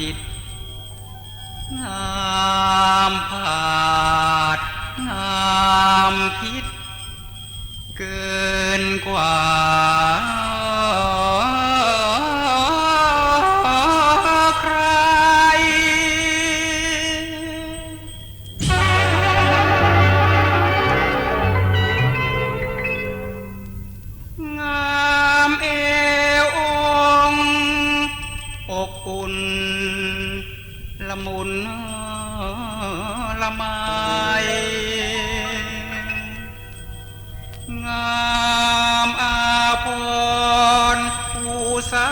จิตงามผาดงามพิษ เกินกว่า ละมุนละไมงามอาพรณ์ผู้สา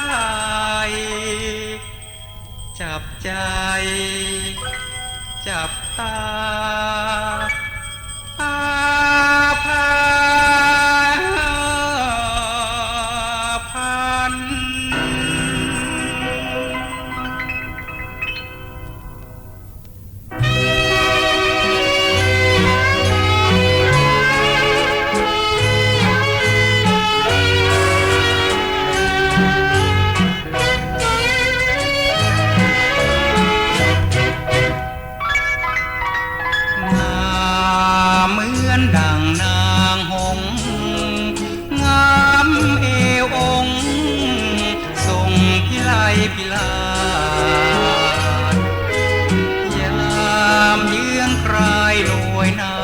ไทยจับใจ จับตา พิลายามเยื้องครายหน่วยนา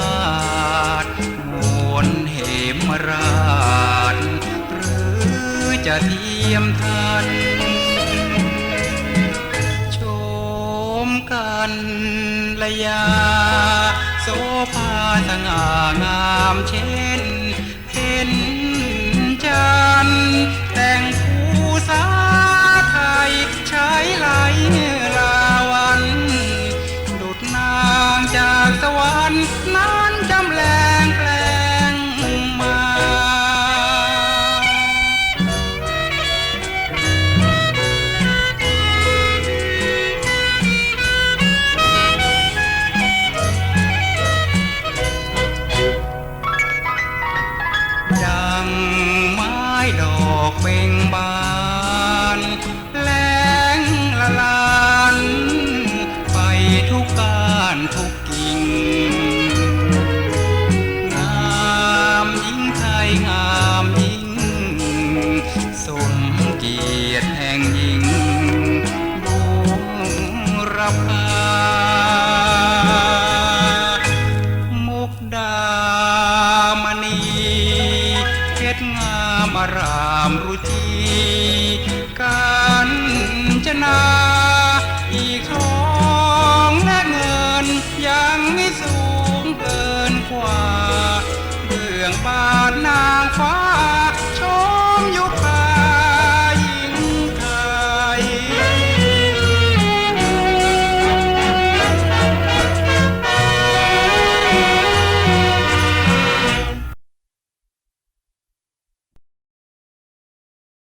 ดมวนเหมราช หรือจะเทียมทัน ชมกันระยา โสภาสง่างามเช่น สวรรค์นั้นจำแรงแปลงมา ดังไม้ดอกเบ่งบานแหลงละลาน ไปทุกการทุก กียรติแห่งหญิงบุรพามุกดามณีเพชรงามอารามรุจีกันจนาอีกทองและเงินยังไม่สูงเกินกว่า